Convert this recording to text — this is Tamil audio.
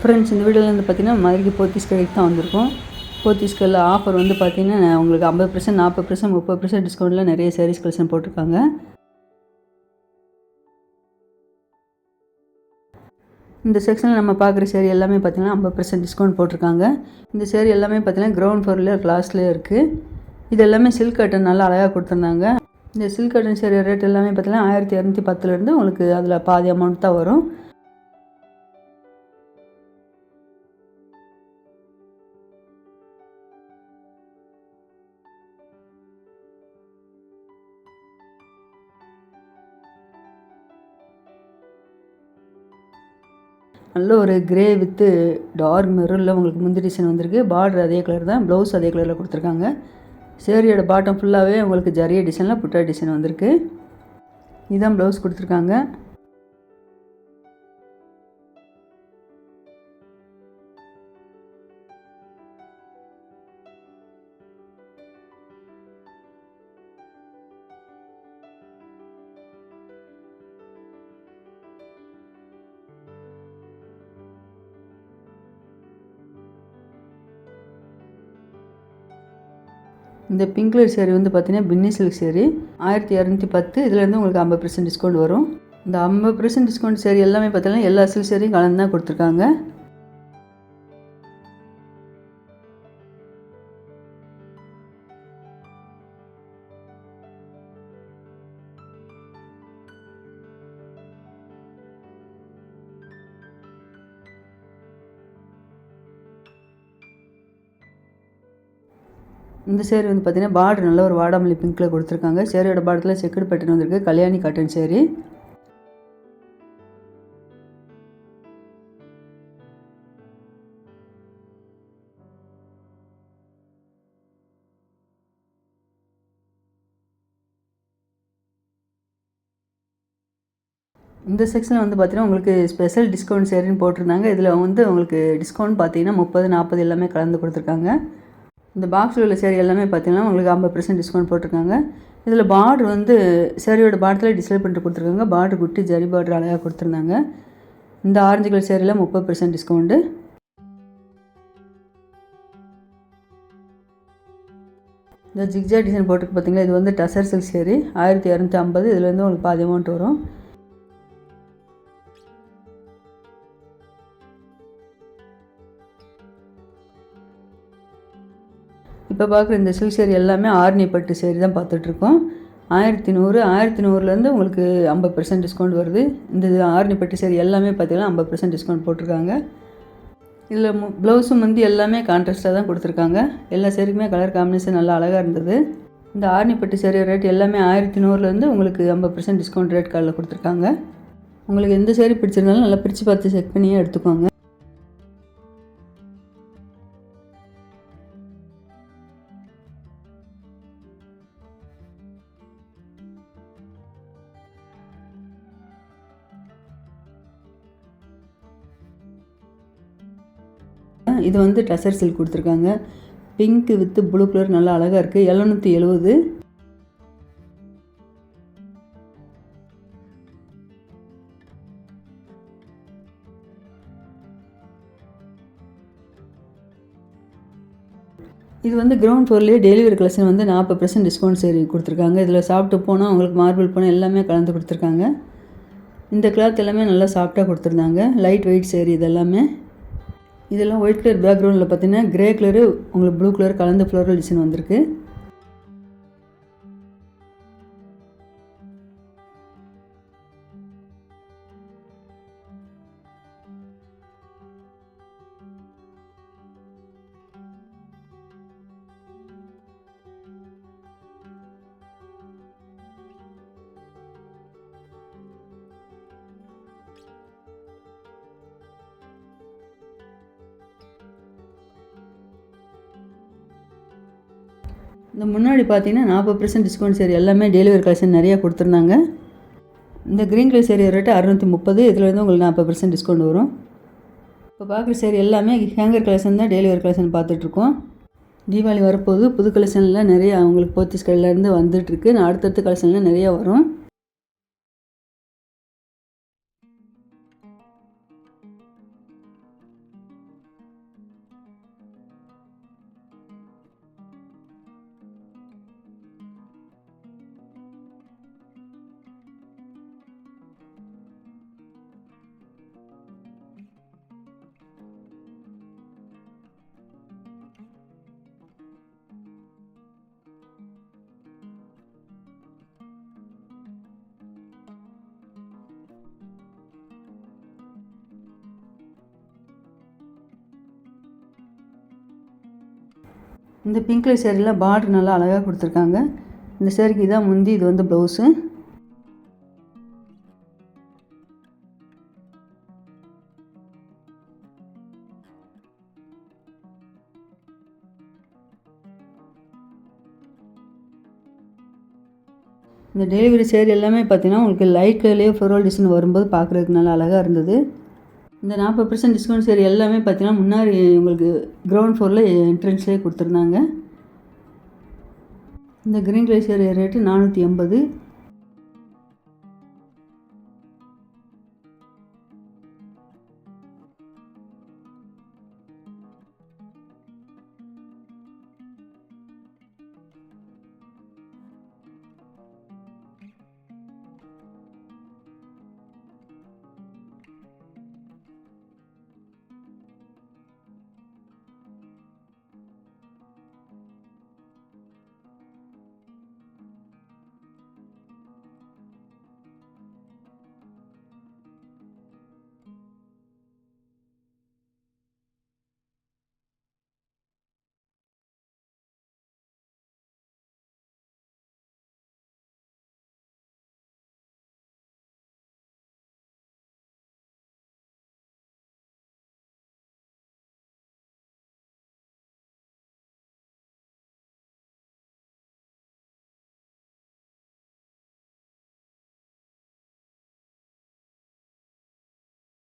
ஃப்ரெண்ட்ஸ் இந்த வீடியோவில் வந்து பார்த்தீங்கன்னா மதுரைக்கு போத்தீஸ் கடைக்கு தான் வந்திருக்கோம். போத்தீஸ் கடையில் ஆஃபர் வந்து பார்த்திங்கன்னா உங்களுக்கு ஐம்பது பர்சன்ட் நாற்பது பர்சன்ட் முப்பது பர்சன்ட் டிஸ்கவுண்ட்டில் நிறைய சாரீஸ் கலெக்ஷன் போட்டிருக்காங்க. இந்த செக்ஷனில் நம்ம பார்க்குற சேரி எல்லாமே பார்த்தீங்கன்னா ஐம்பது பர்சன்ட் டிஸ்கவுண்ட் போட்டிருக்காங்க. இந்த சேரி எல்லாமே பார்த்தீங்கன்னா கிரவுண்ட் ஃப்ளோரில் கிளாஸ்லேயே இருக்குது இது எல்லாமே சில்க் கட்டன் நல்லா அழகாக கொடுத்துருந்தாங்க. இந்த சில்க் கட்டன் சேரீ ரேட் எல்லாமே பார்த்திங்கன்னா ஆயிரத்தி இரநூத்தி பத்துலேருந்து உங்களுக்கு அதில் பாதி அமௌண்ட் தான் வரும். நல்ல ஒரு கிரே வித்து டார்க் மெரூனில் உங்களுக்கு முந்தி டிசைன் வந்திருக்கு. பார்டர் அதே கலர் தான் ப்ளவுஸ் அதே கலரில் கொடுத்துருக்காங்க. சேரியோட பாட்டம் ஃபுல்லாகவே உங்களுக்கு ஜரிய டிசைனில் புட்டா டிசைன் வந்திருக்கு. இதுதான் ப்ளவுஸ் கொடுத்துருக்காங்க. இந்த பிங்க் கலர் சேரீ வந்து பார்த்தீங்கன்னா பின்னி சில்க் சேரீ ஆயிரத்தி இரநூத்தி பத்து இதுலேருந்து உங்களுக்கு ஐம்பது பர்சன்ட் டிஸ்கவுண்ட் வரும். இந்த ஐம்பது பர்சன்ட் டிஸ்கவுண்ட் சேரீ எல்லாமே பார்த்தீங்கன்னா எல்லா சில்க் சேரீயும் கலந்து தான் கொடுத்துருக்காங்க. இந்த சேரீ வந்து பார்த்தீங்கன்னா பார்டர் நல்ல ஒரு வாடாமல்லி பிங்க்கில் கொடுத்துருக்காங்க. சேரீயோட பார்டரில் செக்குடு பேட்டர்ன் வந்திருக்கு. Kalyani cotton saree. இந்த செக்ஷனில் வந்து பார்த்தீங்கன்னா உங்களுக்கு ஸ்பெஷல் டிஸ்கவுண்ட் சேரின்னு போட்டிருந்தாங்க. இதில் வந்து உங்களுக்கு டிஸ்கவுண்ட் பார்த்தீங்கன்னா முப்பது நாற்பது எல்லாமே கலந்து கொடுத்துருக்காங்க. இந்த பாக்ஸில் உள்ள சேரீ எல்லாமே பார்த்தீங்கன்னா உங்களுக்கு ஐம்பது பர்சன்ட் டிஸ்கவுண்ட் போட்டிருக்காங்க. இதில் பார்டர் வந்து சேரீயோட பார்டரில் டிஸ்பிளே பண்ணிட்டு கொடுத்துருக்காங்க. பார்டர் குட்டி ஜரி பார்டர் அழகாக கொடுத்துருந்தாங்க. இந்த ஆரஞ்சு கலர் சேரீயில் முப்பது பர்சன்ட் டிஸ்கவுண்ட்டு இந்த ஜிக்ஜா டிசைன் போட்டுருக்கு பார்த்தீங்களா இது வந்து டசர் சில்க் சேரீ ஆயிரத்தி இரநூத்தி ஐம்பது. இதுலேருந்து உங்களுக்கு பாதி அமௌண்ட் வரும். இப்போ பார்க்குற இந்த சில்க் சேரீ எல்லாமே ஆர்னி பட்டு சேரீ தான் பார்த்துட்ருக்கோம் ஆயிரத்தி நூறு ஆயிரத்தி நூறுலேருந்து உங்களுக்கு ஐம்பது பர்சன்ட் டிஸ்கவுண்ட் வருது. இந்த இது ஆர்னி பட்டு சேரீ எல்லாமே பார்த்தீங்கன்னா ஐம்பது பர்சன்ட் டிஸ்கவுண்ட் போட்டிருக்காங்க. இதில் ப்ளவுஸும் வந்து எல்லாமே கான்ட்ராஸ்ட்டாக தான் கொடுத்துருக்காங்க. எல்லா சேரீக்குமே கலர் காம்பினேஷன் நல்லா அழகாக இருந்தது. இந்த ஆர்னி பட்டு சேரீ ரேட் எல்லாமே ஆயிரத்தி நூறுலேருந்து உங்களுக்கு ஐம்பது பர்சன்ட் டிஸ்கவுண்ட் ரேட் கார்டில் கொடுத்துருக்காங்க. உங்களுக்கு எந்த சேரீ பிடிச்சிருந்தாலும் நல்லா பிரித்து பார்த்து செக் பண்ணியே எடுத்துக்கோங்க. இது வந்து ட்ரெஸர் சில்க் கொடுத்துருக்காங்க. பிங்க் வித்து ப்ளூ கலர் நல்லா அழகாக இருக்குது எழுநூற்றி எழுபது இது வந்து கிரவுண்ட் ஃப்ளோர்லேயே டெலிவரி கலெக்ஷன் வந்து நாற்பது பர்சன்ட் டிஸ்கவுண்ட் சரி கொடுத்துருக்காங்க. இதில் சாப்பிட்டு போனால் அவங்களுக்கு மார்பிள் போனால் எல்லாமே கலந்து கொடுத்துருக்காங்க. இந்த கிளாத் எல்லாமே நல்லா சாஃப்டாக கொடுத்துருந்தாங்க. லைட் வெயிட் சேரீ இது எல்லாமே இதெல்லாம் ஒயிட் கலர் பேக்ரவுண்டில் பார்த்தீங்கன்னா கிரே கலரு உங்களுக்கு ப்ளூ கலர் கலந்த ஃப்ளோரல் டிசைன் வந்திருக்கு. இந்த முன்னாடி பார்த்தீங்கன்னா நாற்பது பர்சன்ட் டிஸ்கவுண்ட் சரி எல்லாமே டெலிவரி கலெக்ஷன் நிறையா கொடுத்துருந்தாங்க. இந்த க்ரீன் கலர் சேரீ ரேட்டு அறுநூற்றி முப்பது இதுலேருந்து உங்களுக்கு நாற்பது பர்சன்ட் டிஸ்கவுண்ட் வரும். இப்போ பார்க்குற சேரீ எல்லாமே ஹேங்கர் கலெக்ஷன் தான் டெலிவரி கலெக்ஷன் பார்த்துட்ருக்கோம். தீபாவளி வரப்போகுது புது கலெக்ஷனில் நிறைய அவங்களுக்கு போத்தீஸ் கடையிலேருந்து வந்துட்டுருக்கு நான் அடுத்தடுத்த கலெக்ஷனில் நிறையா வரும். இந்த பிங்க் கலர் சேரீலாம் பார்டர் நல்லா அழகாக கொடுத்துருக்காங்க. இந்த சேரீக்கு இதான் முந்தி இது வந்து ப்ளவுஸு இந்த டெலிவரி சேரீ எல்லாமே பார்த்தீங்கன்னா உங்களுக்கு லைட் கலர்லேயே ஃப்ளோரல் டிசைன் வரும்போது பார்க்குறதுக்கு நல்லா அழகாக இருந்தது. இந்த நாற்பது பர்சன்ட் டிஸ்கவுண்ட் சேரீ எல்லாமே பார்த்தீங்கன்னா முன்னாடி உங்களுக்கு கிரவுண்ட் ஃப்ளோரில் என்ட்ரன்ஸ்லேயே கொடுத்துருந்தாங்க. இந்த க்ரீன் கலர் ரேட்டு நானூற்றி எண்பது.